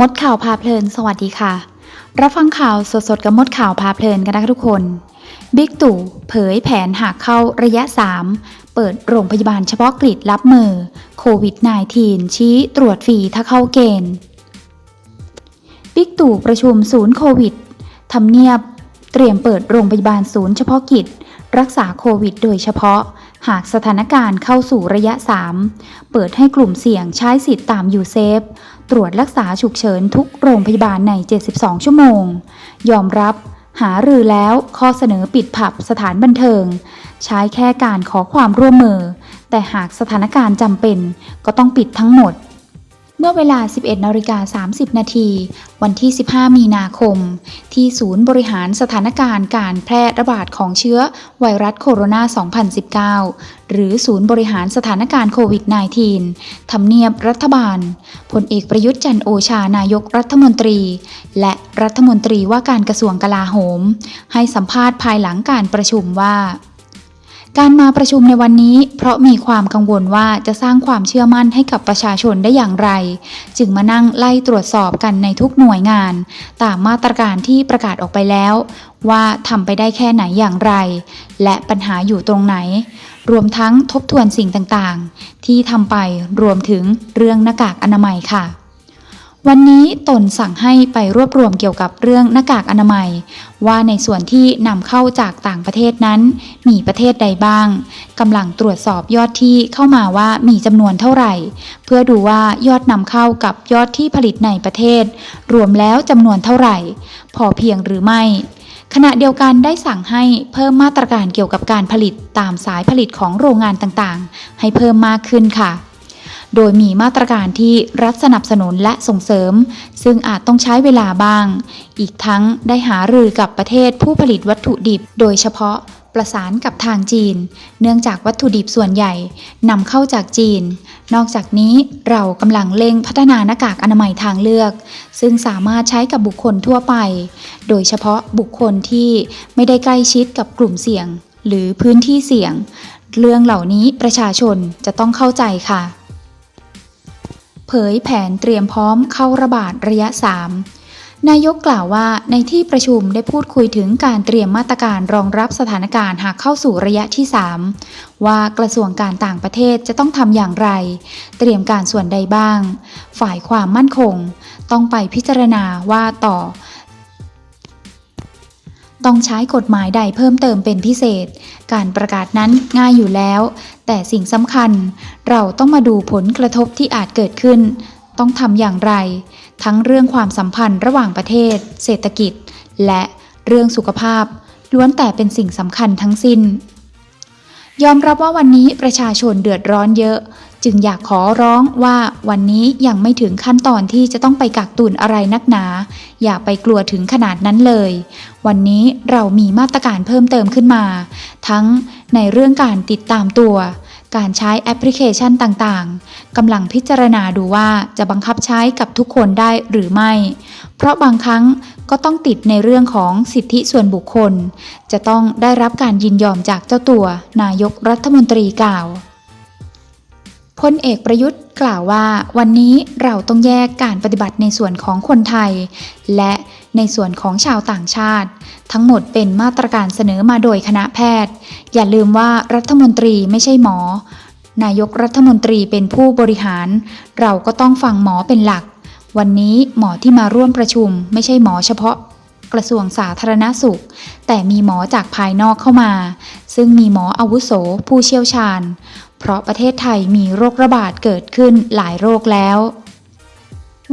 มดข่าวพาเพลิน สวัสดีค่ะ รับฟังข่าวสดๆ กับมดข่าวพาเพลินกันนะคะทุกคน บิ๊กตู่เผยแผนหากเข้าระยะ 3 เปิดโรงพยาบาลเฉพาะกรีดรับมือโควิด -19 ชี้ตรวจฟรีถ้าเข้าเกณฑ์ บิ๊กตู่ประชุมศูนย์โควิดทำเนียบ เตรียมเปิดโรงพยาบาลศูนย์เฉพาะกิจ รักษาโควิด โดยเฉพาะ หากสถานการณ์เข้าสู่ระยะ 3 เปิดให้กลุ่มเสี่ยงใช้สิทธิ์ตามยูเซฟ ตรวจรักษาฉุกเฉินทุกโรงพยาบาลใน 72 ชั่วโมง ยอมรับ หารือแล้วข้อเสนอปิดผับสถานบันเทิง ใช้แค่การขอความร่วมมือ แต่หากสถานการณ์จำเป็นก็ต้องปิดทั้งหมด เมื่อเวลา 11 นาฬิกา 30 นาที วันที่ 15 มีนาคม ที่ศูนย์บริหารสถานการณ์การแพร่ระบาดของเชื้อไวรัสโคโรนา 2019 หรือศูนย์บริหารสถานการณ์โควิด -19 ทำเนียบรัฐบาล พลเอกประยุทธ์จันโอชานายกรัฐมนตรี และรัฐมนตรีว่าการกระทรวงกลาโหม ให้สัมภาษณ์ภายหลังการประชุมว่า การมาประชุมในวันนี้ เพราะมีความกังวลว่าจะสร้างความเชื่อมั่นให้กับประชาชนได้อย่างไร จึงมานั่งไล่ตรวจสอบกันในทุกหน่วยงาน ตามมาตรการที่ประกาศออกไปแล้ว ว่าทำไปได้แค่ไหนอย่างไร และปัญหาอยู่ตรงไหน รวมทั้งทบทวนสิ่งต่างๆ ที่ทำไปรวมถึงเรื่องหน้ากากอนามัยค่ะ วันนี้ตนสั่งให้ไปรวบรวมเกี่ยวกับเรื่องหน้ากากอนามัย ว่าในส่วนที่นำเข้าจากต่างประเทศนั้น มีประเทศใดบ้างกำลังตรวจสอบยอดที่เข้ามาว่ามีจำนวนเท่าไหร่ เพื่อดูว่ายอดนำเข้ากับยอดที่ผลิตในประเทศ รวมแล้วจำนวนเท่าไหร่ พอเพียงหรือไม่ขณะเดียวกันได้สั่งให้เพิ่มมาตรการเกี่ยวกับการผลิตตามสายผลิตของโรงงานต่างๆ ให้เพิ่มมากขึ้นค่ะ โดยมีมาตรการที่รัฐสนับสนุนและส่งเสริม ซึ่งอาจต้องใช้เวลาบ้าง อีกทั้งได้หารือกับประเทศผู้ผลิตวัตถุดิบ โดยเฉพาะประสานกับทางจีน เนื่องจากวัตถุดิบส่วนใหญ่นำเข้าจากจีน นอกจากนี้เรากำลังเร่งพัฒนาหน้ากากอนามัยทางเลือก ซึ่งสามารถใช้กับบุคคลทั่วไป โดยเฉพาะบุคคลที่ไม่ได้ใกล้ชิดกับกลุ่มเสี่ยง หรือพื้นที่เสี่ยง เรื่องเหล่านี้ประชาชนจะต้องเข้าใจค่ะ เผยแผนเตรียมพร้อมเข้าระบาดระยะ 3 นายกกล่าวว่าในที่ประชุมได้พูดคุยถึงการเตรียมมาตรการรองรับสถานการณ์หากเข้าสู่ระยะที่ 3 ว่ากระทรวงการต่างประเทศจะต้องทำอย่างไร เตรียมการส่วนใดบ้าง ฝ่ายความมั่นคง ต้องไปพิจารณาว่าต่อ ต้องใช้กฎหมายใดเพิ่มเติมเป็นพิเศษ การประกาศนั้นง่ายอยู่แล้ว แต่สิ่งสำคัญ เราต้องมาดูผลกระทบที่อาจเกิดขึ้น ต้องทำอย่างไร ทั้งเรื่องความสัมพันธ์ระหว่างประเทศ เศรษฐกิจ และเรื่องสุขภาพ ล้วนแต่เป็นสิ่งสำคัญทั้งสิ้น ยอมรับว่าวันนี้ประชาชนเดือดร้อนเยอะ จึงอยากขอร้องว่าวันนี้ยังไม่ถึงขั้นตอนที่จะต้องไปกักตุนอะไรนักหนา อย่าไปกลัวถึงขนาดนั้นเลย วันนี้เรามีมาตรการเพิ่มเติมขึ้นมา ทั้งในเรื่องการติดตามตัว การใช้แอปพลิเคชันต่างๆกำลังพิจารณาดูว่าจะบังคับใช้กับทุกคนได้หรือไม่ เพราะบางครั้งก็ต้องติดในเรื่องของสิทธิส่วนบุคคล จะต้องได้รับการยินยอมจากเจ้าตัว นายกรัฐมนตรีกล่าว พลเอกประยุทธ์กล่าวว่า วันนี้เราต้องแยกการปฏิบัติในส่วนของคนไทย และในส่วนของชาวต่างชาติ ทั้งหมดเป็นมาตรการเสนอมาโดยคณะแพทย์ อย่าลืมว่ารัฐมนตรีไม่ใช่หมอ นายกรัฐมนตรีเป็นผู้บริหาร เราก็ต้องฟังหมอเป็นหลัก วันนี้หมอที่มาร่วมประชุม ไม่ใช่หมอเฉพาะกระทรวงสาธารณสุข แต่มีหมอจากภายนอกเข้ามา ซึ่งมีหมออาวุโสผู้เชี่ยวชาญ เพราะประเทศไทยมีโรคระบาดเกิดขึ้นหลายโรคแล้ว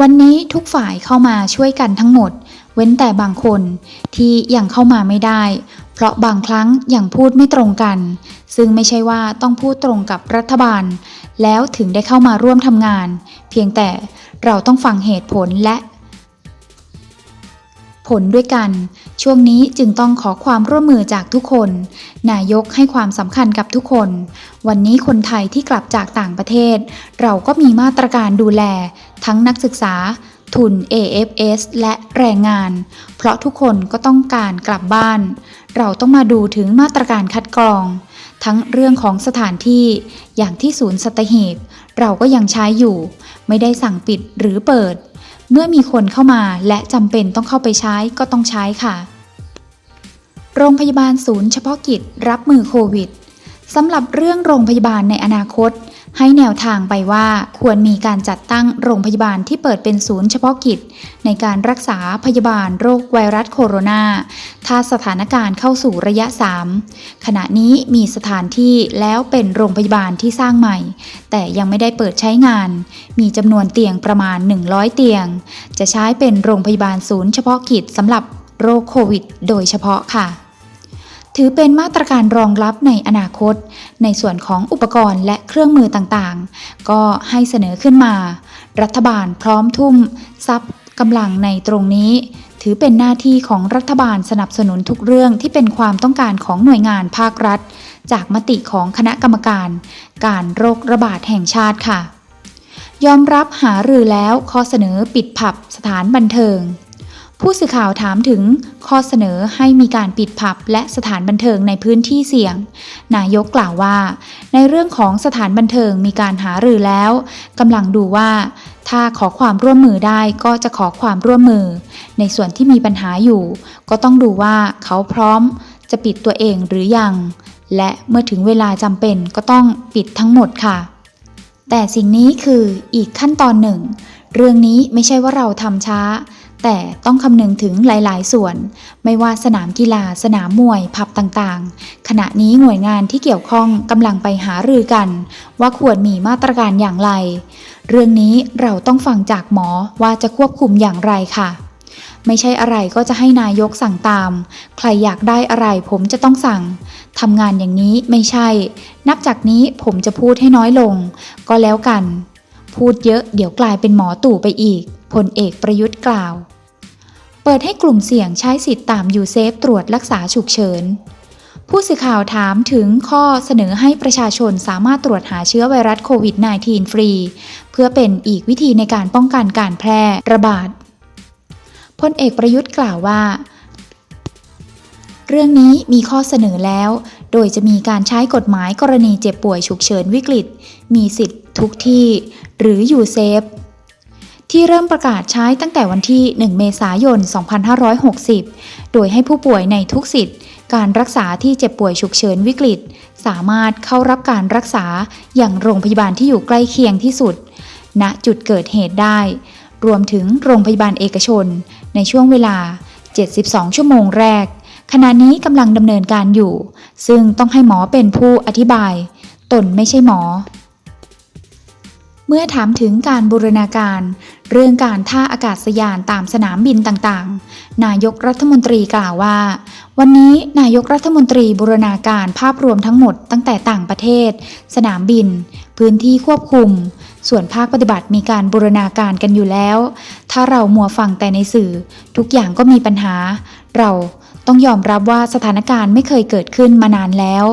วันนี้ทุกฝ่ายเข้ามาช่วยกันทั้งหมด เว้นแต่บางคนที่ยังเข้ามาไม่ได้ เพราะบางครั้งยังพูดไม่ตรงกัน ซึ่งไม่ใช่ว่าต้องพูดตรงกับรัฐบาล แล้วถึงได้เข้ามาร่วมทำงาน เพียงแต่เราต้องฟังเหตุผลและ ผลด้วยกัน ช่วงนี้จึงต้องขอความร่วมมือจากทุกคน นายกให้ความสำคัญกับทุกคน วันนี้คนไทยที่กลับจากต่างประเทศ เราก็มีมาตรการดูแล ทั้งนักศึกษา ทุน AFS และแรงงาน เพราะทุกคนก็ต้องการกลับบ้าน เราต้องมาดูถึงมาตรการคัดกรอง ทั้งเรื่องของสถานที่ อย่างที่ศูนย์สัตหีบ เราก็ยังใช้อยู่ ไม่ได้สั่งปิดหรือเปิด เมื่อมีคนเข้ามาและจำเป็นต้องเข้าไปใช้ก็ต้องใช้ค่ะ โรงพยาบาลศูนย์เฉพาะกิจรับมือโควิดสำหรับเรื่องโรงพยาบาลในอนาคต ให้แนวทางไปว่าควรมีการจัดตั้งโรงพยาบาลที่เปิดเป็นศูนย์เฉพาะกิจ ในการรักษาพยาบาลโรคไวรัสโคโรนา ถ้าสถานการณ์เข้าสู่ระยะ 3 ขณะนี้มีสถานที่แล้วเป็นโรงพยาบาลที่สร้างใหม่ แต่ยังไม่ได้เปิดใช้งาน มีจำนวนเตียงประมาณ 100 เตียง จะใช้เป็นโรงพยาบาลศูนย์เฉพาะกิจสำหรับโรคโควิด โดยเฉพาะค่ะ ถือเป็นมาตรการรองรับในอนาคต ในส่วนของอุปกรณ์และเครื่องมือต่างๆ ก็ให้เสนอขึ้นมา รัฐบาลพร้อมทุ่มทรัพย์กำลังในตรงนี้ ถือเป็นหน้าที่ของรัฐบาลสนับสนุนทุกเรื่องที่เป็นความต้องการของหน่วยงานภาครัฐ จากมติของคณะกรรมการ การโรคระบาดแห่งชาติค่ะ ยอมรับหารือแล้วข้อเสนอปิดผับสถานบันเทิง ผู้สื่อข่าวถามถึงข้อเสนอให้มีการปิดผับและสถานบันเทิงในพื้นที่เสี่ยง นายกกล่าวว่า ในเรื่องของสถานบันเทิงมีการหารือแล้วกำลังดูว่า ถ้าขอความร่วมมือได้ก็จะขอความร่วมมือ ในส่วนที่มีปัญหาอยู่ ก็ต้องดูว่าเขาพร้อมจะปิดตัวเองหรือยัง และเมื่อถึงเวลาจำเป็นก็ต้องปิดทั้งหมดค่ะ แต่สิ่งนี้คืออีกขั้นตอนหนึ่ง เรื่องนี้ไม่ใช่ว่าเราทำช้า แต่ต้องคำนึงถึงหลาย ๆ ส่วน ไม่ว่าสนามกีฬา สนามมวย ผับต่างๆ ขณะนี้หน่วยงานที่เกี่ยวข้องกำลังไปหารือกัน ว่าควรมีมาตรการอย่างไร เรื่องนี้เราต้องฟังจากหมอว่าจะควบคุมอย่างไรค่ะ ไม่ใช่อะไรก็จะให้นายกสั่งตาม ใครอยากได้อะไรผมจะต้องสั่งทำงานอย่างนี้ไม่ใช่ นับจากนี้ผมจะพูดให้น้อยลง ก็แล้วกัน พูดเยอะเดี๋ยวกลายเป็นหมอตู่ไปอีก พลเอกประยุทธ์กล่าว เปิดให้กลุ่มเสี่ยงใช้สิทธิ์ตามยูเซฟตรวจรักษาฉุกเฉิน ผู้สื่อข่าวถามถึงข้อเสนอให้ประชาชนสามารถตรวจหาเชื้อไวรัสโควิด -19 ฟรี เพื่อเป็นอีกวิธีในการป้องกันการแพร่ระบาดพลเอกประยุทธ์กล่าวว่าเรื่องนี้มีข้อเสนอแล้ว โดยจะมีการใช้กฎหมายกรณีเจ็บป่วยฉุกเฉินวิกฤต มีสิทธิ์ทุกที่ หรืออยู่เซฟ ที่เริ่มประกาศใช้ตั้งแต่วันที่ 1 เมษายน 2560 โดยให้ผู้ป่วยในทุกสิทธิ์ การรักษาที่เจ็บป่วยฉุกเฉินวิกฤต สามารถเข้ารับการรักษาอย่างโรงพยาบาลที่อยู่ใกล้เคียงที่สุด ณจุดเกิดเหตุได้ รวมถึงโรงพยาบาลเอกชน ในช่วงเวลา 72 ชั่วโมงแรก ขณะนี้กำลังดำเนินการอยู่ ซึ่งต้องให้หมอเป็นผู้อธิบาย ตนไม่ใช่หมอ เมื่อถามถึงการบูรณาการ เรื่องการท่าอากาศยานตามสนามบินต่างๆ นายกรัฐมนตรีกล่าวว่า วันนี้นายกรัฐมนตรีบูรณาการภาพรวมทั้งหมดตั้งแต่ต่างประเทศ สนามบิน พื้นที่ควบคุม ส่วนภาคปฏิบัติมีการบูรณาการกันอยู่แล้ว ถ้าเรามัวฟังแต่ในสื่อ ทุกอย่างก็มีปัญหา เราต้องยอมรับว่าสถานการณ์ไม่เคยเกิดขึ้นมานานแล้ว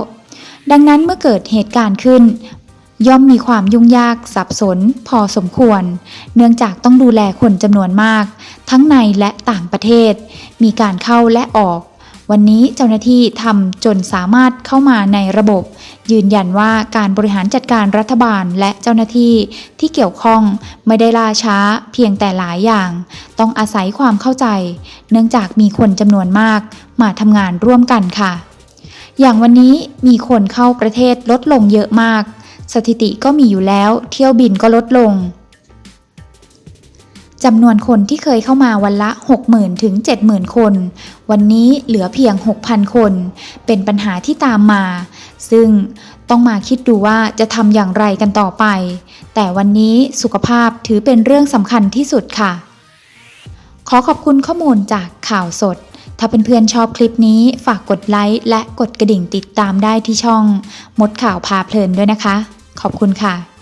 ดังนั้นเมื่อเกิดเหตุการณ์ขึ้น ย่อมมีความยุ่งยากสับสน พอสมควร เนื่องจากต้องดูแลคนจำนวนมาก ทั้งในและต่างประเทศ มีการเข้าและออก วันนี้เจ้าหน้าที่ทำจนสามารถเข้ามาในระบบ ยืนยันว่าการบริหารจัดการรัฐบาลและเจ้าหน้าที่ที่เกี่ยวข้องไม่ได้ล่าช้าเพียงแต่หลายอย่าง ต้องอาศัยความเข้าใจ เนื่องจากมีคนจำนวนมาก มาทำงานร่วมกันค่ะ อย่างวันนี้มีคนเข้าประเทศลดลงเยอะมาก สถิติก็มีอยู่แล้ว เที่ยวบินก็ลดลงจำนวนคนที่เคยเข้ามาวันละ 60,000 ถึง 70,000 คน วันนี้เหลือเพียง 6,000 คน เป็นปัญหาที่ตามมา ซึ่งต้องมาคิดดูว่าจะทำอย่างไรกันต่อไป แต่วันนี้สุขภาพถือเป็นเรื่องสำคัญที่สุดค่ะ ขอขอบคุณข้อมูลจากข่าวสด ถ้าเป็นเพื่อนชอบคลิปนี้ฝากกดไลค์และกดกระดิ่งติดตามได้ที่ช่อง มดข่าวพาเพลินด้วยนะคะ ขอบคุณค่ะ